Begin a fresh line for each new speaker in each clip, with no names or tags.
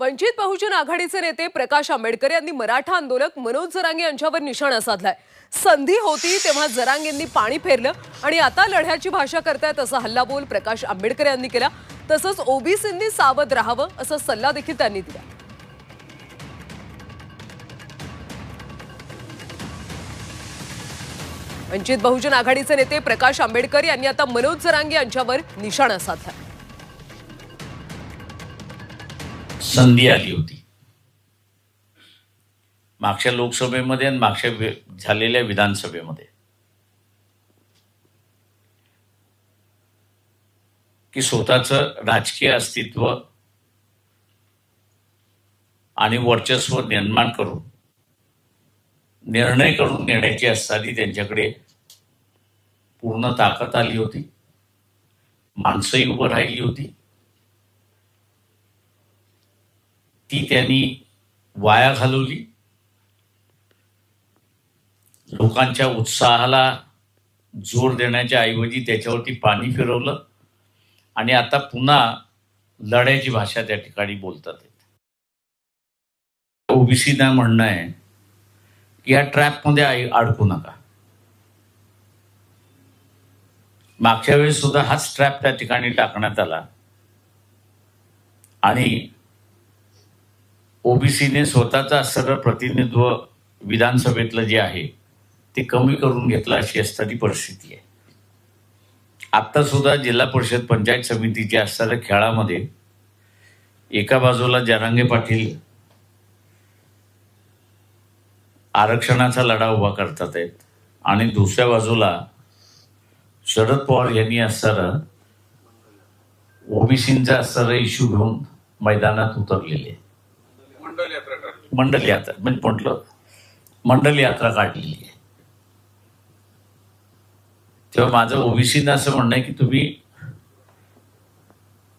वंचित बहुजन आघाडीचे नेते प्रकाश आंबेडकर यांनी मराठा आंदोलक मनोज जरांगे यांच्यावर निशाणा साधलाय. संधी होती तेव्हा जरांगेंनी पाणी फेरलं आणि आता लढ्याची भाषा करतायत असा हल्लाबोल प्रकाश आंबेडकर यांनी केला. तसंच ओबीसींनी सावध राहावं असा सल्ला देखील त्यांनी दिला. वंचित बहुजन आघाडीचे नेते प्रकाश आंबेडकर यांनी आता मनोज जरांगे यांच्यावर निशाणा साधला
संधी आली होती. मागच्या लोकसभेमध्ये आणि मागच्या झालेल्या विधानसभेमध्ये. की स्वतःचं राजकीय अस्तित्व आणि वर्चस्व निर्माण करून निर्णय करून घेण्याची असताना त्यांच्याकडे पूर्ण ताकद आली होती. माणसंही उभं राहिली होती. ती त्यांनी वाया घालवली. लोकांच्या उत्साहाला जोर देण्याच्या ऐवजी त्याच्यावरती पाणी फिरवलं. आणि आता पुन्हा लढ्याची भाषा त्या ठिकाणी बोलतात. ओबीसीना म्हणणं आहे की या ट्रॅपमध्ये आई- अडकू नका. मागच्या वेळेस सुद्धा हाच ट्रॅप त्या ठिकाणी टाकण्यात आला. आणि ओबीसीने स्वतःचा असणारं प्रतिनिधित्व विधानसभेतलं जे आहे ते कमी करून घेतलं अशी असणारी परिस्थिती आहे. आत्ता सुद्धा जिल्हा परिषद पंचायत समितीच्या असणाऱ्या खेळामध्ये एका बाजूला जरांगे पाटील आरक्षणाचा लढा उभा करतात आहेत आणि दुसऱ्या बाजूला शरद पवार यांनी असणारं ओबीसींचा असणारा इश्यू घेऊन मैदानात उतरलेले आहे
मंडल यात्रा काढली
मंडल यात्रा म्हणजे म्हटलं मंडल यात्रा काढलेली आहे. तेव्हा माझं ओबीसीनं असं म्हणणं आहे की तुम्ही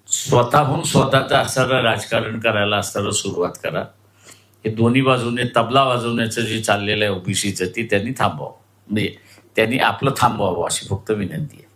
स्वतःहून स्वतःचं असणारं राजकारण करायला असताना सुरुवात करा. हे दोन्ही बाजूने तबला वाजवण्याचं जे चाललेलं आहे ओबीसीचं ती त्यांनी थांबवावं. म्हणजे त्यांनी आपलं थांबवावं अशी फक्त विनंती आहे.